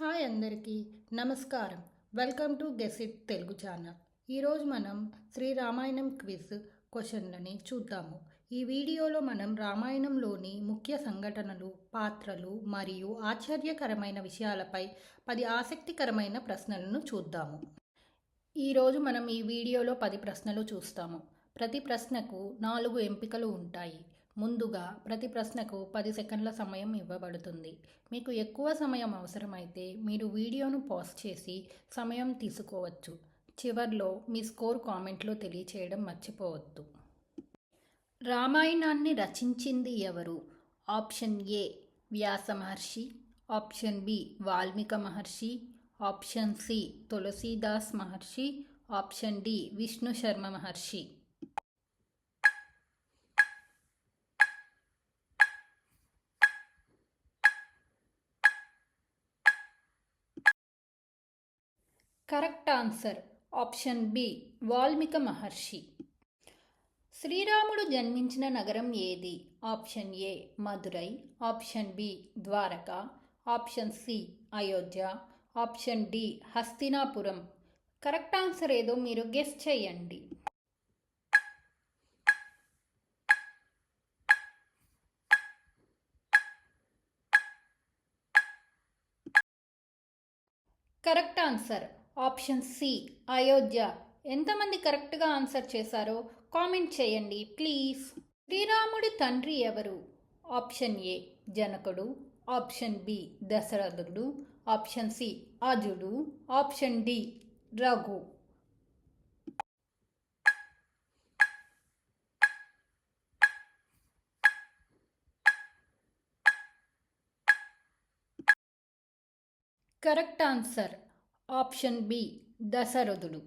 Hi అందరికీ నమస్కారం. Welcome to guess it Telugu channel. ఈరోజు మనం శ్రీ రామాయణం క్విజ్ క్వశ్చన్లని చూద్దాము. ఈ వీడియోలో మనం రామాయణంలోని ముఖ్య సంఘటనలు పాత్రలు మరియు ఆశ్చర్యకరమైన విషయాలపై పది ఆసక్తికరమైన ప్రశ్నలను చూద్దాము. ఈరోజు మనం ఈ వీడియోలో పది ప్రశ్నలు చూస్తాము. ప్రతి ప్రశ్నకు నాలుగు ఎంపికలు ఉంటాయి. ముందుగా ప్రతి ప్రశ్నకు పది సెకండ్ల సమయం ఇవ్వబడుతుంది. మీకు ఎక్కువ సమయం అవసరమైతే మీరు వీడియోను పాజ్ చేసి సమయం తీసుకోవచ్చు. చివర్లో మీ స్కోర్ కామెంట్లో తెలియచేయడం మర్చిపోవద్దు. రామాయణాన్ని రచించింది ఎవరు? Option A Vyasa Maharshi option B Valmiki Maharshi option C Tulsidas Maharshi option D Vishnu Sharma Maharshi. Correct answer. Option B Valmiki Maharshi. శ్రీరాముడు జన్మించిన నగరం ఏది? Option A Madurai. Option B Dwarka. Option C Ayodhya. Option D Hastinapuram. Correct answer ఏదో మీరు guess చేయండి. Correct answer. Option C Ayodhya. ఎంతమంది కరెక్ట్గా answer చేశారో కామెంట్ చేయండి ప్లీజ్. శ్రీరాముడి తండ్రి ఎవరు? ఆప్షన్ ఏ జనకుడు. ఆప్షన్ బి దశరథుడు. Option C అజుడు option D Raghu. Correct answer. Option B దశరథుడు.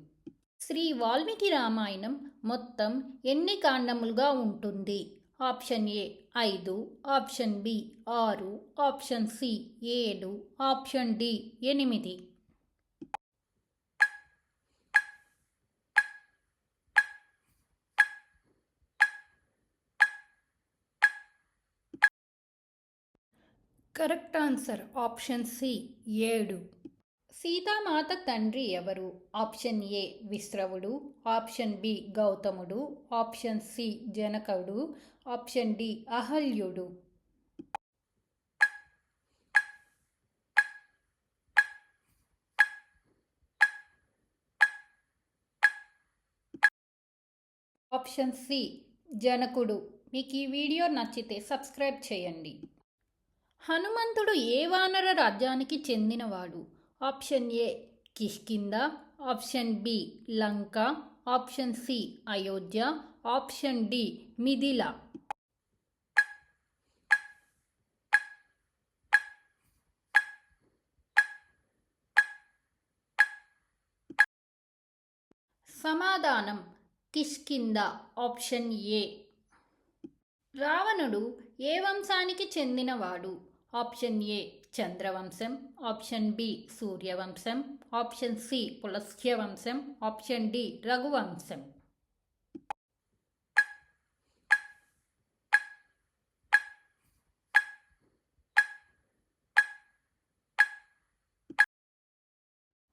శ్రీ వాల్మీకి రామాయణం మొత్తం ఎన్ని కాండములుగా ఉంటుంది? ఆప్షన్ ఏ ఐదు. ఆప్షన్ బి ఆరు. ఆప్షన్ సి ఏడు. ఆప్షన్ డి ఎనిమిది. కరెక్ట్ ఆన్సర్ ఆప్షన్ సి ఏడు. సీతామాత తండ్రి ఎవరు? ఆప్షన్ ఏ విశ్రవుడు ఆప్షన్ బి గౌతముడు ఆప్షన్ సి జనకుడు ఆప్షన్ డి అహల్యుడు. ఆప్షన్ సి జనకుడు. మీకు ఈ వీడియో నచ్చితే సబ్స్క్రైబ్ చేయండి. హనుమంతుడు ఏ వానర రాజ్యానికి చెందినవాడు? Option A Kishkindha option B Lanka option C Ayodhya option D Mithila. సమాధానం కిష్కింద ఆప్షన్ ఏ. రావణుడు ఏ వంశానికి చెందినవాడు? ఆప్షన్ ఏ చంద్రవంశం ఆప్షన్ బి సూర్యవంశం ఆప్షన్ సి పులస్త్య వంశం option D Raghuvamsham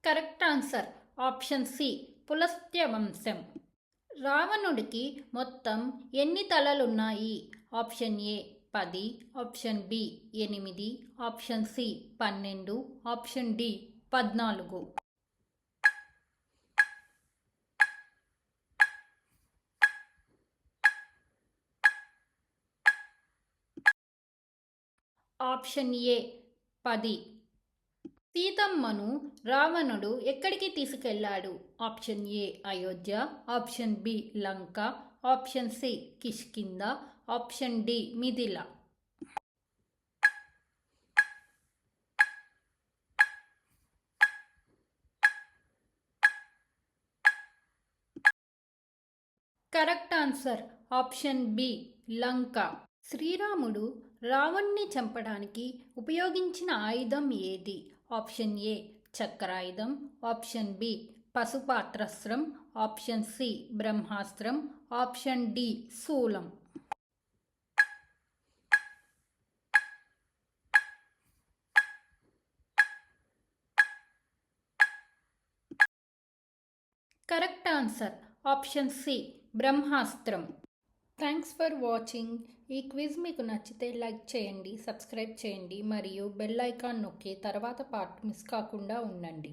correct answer option C Pulastya వంశం రావణుడికి మొత్తం ఎన్ని తలలున్నాయి? ఆప్షన్ ఏ పది ఆప్షన్ బి ఎనిమిది ఆప్షన్ సి పన్నెండు ఆప్షన్ డి పద్నాలుగు. ఆప్షన్ ఏ పది. సీతమ్మను రావణుడు ఎక్కడికి తీసుకెళ్ళాడు option A Ayodhya option B Lanka option C Kishkindha option D Mithila correct answer option B Lanka. శ్రీరాముడు రావణ్ణి చంపడానికి ఉపయోగించిన ఆయుధం ఏది? ఆప్షన్ ఏ చక్రాయుధం ఆప్షన్ బి పశుపాత్రస్త్రం ఆప్షన్ సి బ్రహ్మాస్త్రం ఆప్షన్ డి శూలం. కరెక్ట్ ఆన్సర్ ఆప్షన్ సి బ్రహ్మాస్త్రం. Thanks for watching. ఈ క్విజ్ మీకు నచ్చితే లైక్ చేయండి సబ్స్క్రైబ్ చేయండి మరియు బెల్ ఐకాన్ నొక్కి తర్వాత పార్ట్ మిస్ కాకుండా ఉండండి.